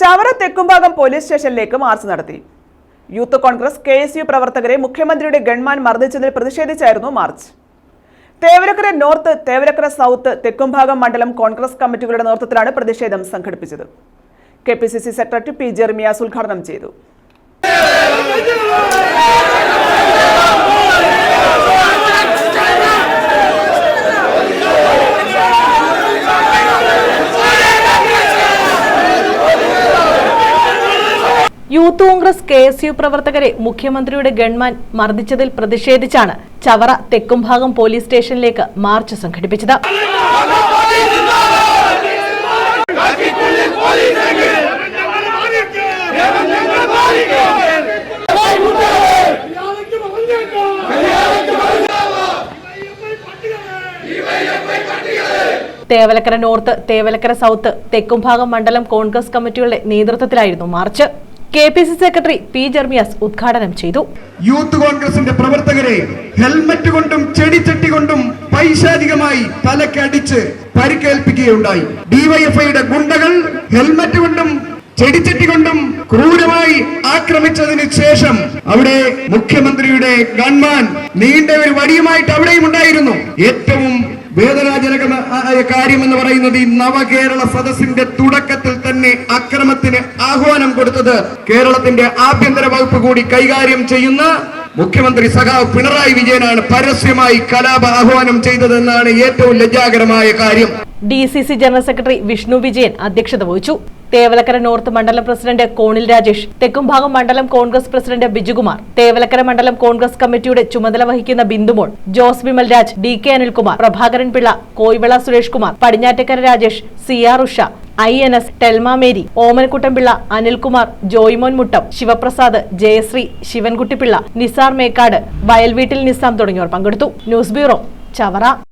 Chavara Thekkumbhagam police സ്റ്റേഷനിലേക്ക് march നടത്തി. Youth Congress K S U പ്രവർത്തകരെ മുഖ്യമന്ത്രിയുടെ ഗൺമാൻ മർദ്ദിച്ചതിൽ പ്രതിഷേധിച്ചായിരുന്നു march. Thevarakkara north Thevarakkara south Thekkumbhagam മണ്ഡലം കോൺഗ്രസ് കമ്മിറ്റികളുടെ നേതൃത്വത്തിലാണ് പ്രതിഷേധം സംഘടിപ്പിച്ചത്. K P C C secretary P Jermias ഉദ്ഘാടനം ചെയ്തു. Youth Congress K S U പ്രവർത്തകരെ മുഖ്യമന്ത്രിയുടെ ഗൺമാൻ മർദ്ദിച്ചതിൽ പ്രതിഷേധിച്ചാണ് ചവറ തെക്കുംഭാഗം പോലീസ് സ്റ്റേഷനിലേക്ക് മാർച്ച് സംഘടിപ്പിച്ചത്. തേവലക്കര നോർത്ത് തേവലക്കര സൗത്ത് തെക്കുംഭാഗം മണ്ഡലം കോൺഗ്രസ് കമ്മിറ്റികളുടെ നേതൃത്വത്തിലായിരുന്നു march. K P C secretary P Jermias ഉദ്ഘാടനം ചെയ്തു. യൂത്ത് കോൺഗ്രസിന്റെ പ്രവർത്തകരെ ഹെൽമറ്റ് കൊണ്ടും ചെടിച്ചട്ടി കൊണ്ടും പൈശാചികമായി തലക്കടിച്ച് പരിക്കേൽപ്പിക്കുകയുണ്ടായി. ഡിവൈഎഫ്ഐയുടെ ഗുണ്ടകൾ ഹെൽമറ്റ് കൊണ്ടും ചെടിച്ചട്ടി കൊണ്ടും ക്രൂരമായി ആക്രമിച്ചതിന് ശേഷം അവിടെ മുഖ്യമന്ത്രിയുടെ ഗൺമാൻ നീണ്ട ഒരു വടിയുമായിട്ട് അവിടെയും ഉണ്ടായിരുന്നു. ഏറ്റവും വേദനാജനകമായ കാര്യം എന്ന് പറയുന്നത് ഈ നവകേരള സദസ്സിന്റെ തുടക്കത്തിൽ തന്നെ അക്രമത്തിന് ആഹ്വാനം കൊടുത്തത് കേരളത്തിന്റെ ആഭ്യന്തര വകുപ്പ് കൂടി കൈകാര്യം ചെയ്യുന്ന മുഖ്യമന്ത്രി സഖാവ് പിണറായി വിജയനാണ് പരസ്യമായി കലാപ ആഹ്വാനം ചെയ്തതെന്നാണ് ഏറ്റവും ലജ്ജാകരമായ കാര്യം. D C C general secretary Vishnu Vijayan അധ്യക്ഷത വഹിച്ചു. തേവലക്കര നോർത്ത് മണ്ഡലം പ്രസിഡന്റ് കോണിൽ രാജേഷ് തെക്കുംഭാഗം മണ്ഡലം കോൺഗ്രസ് പ്രസിഡന്റ് ബിജുകുമാർ തേവലക്കര മണ്ഡലം കോൺഗ്രസ് കമ്മിറ്റിയുടെ ചുമതല വഹിക്കുന്ന Bindumol Jose Vimal Raj D K Anilkumar Prabhakaran Pillai Koivila Suresh Kumar Padinjattakkara Rajesh C R Usha I N S Telmamary Omanakuttanpillai Anilkumar Joymon Muttam Sivaprasad Jayashree Sivankuttypillai Nisar Mekkad Vayalveettil Nizam തുടങ്ങിയവർ പങ്കെടുത്തു. News bureau Chavara.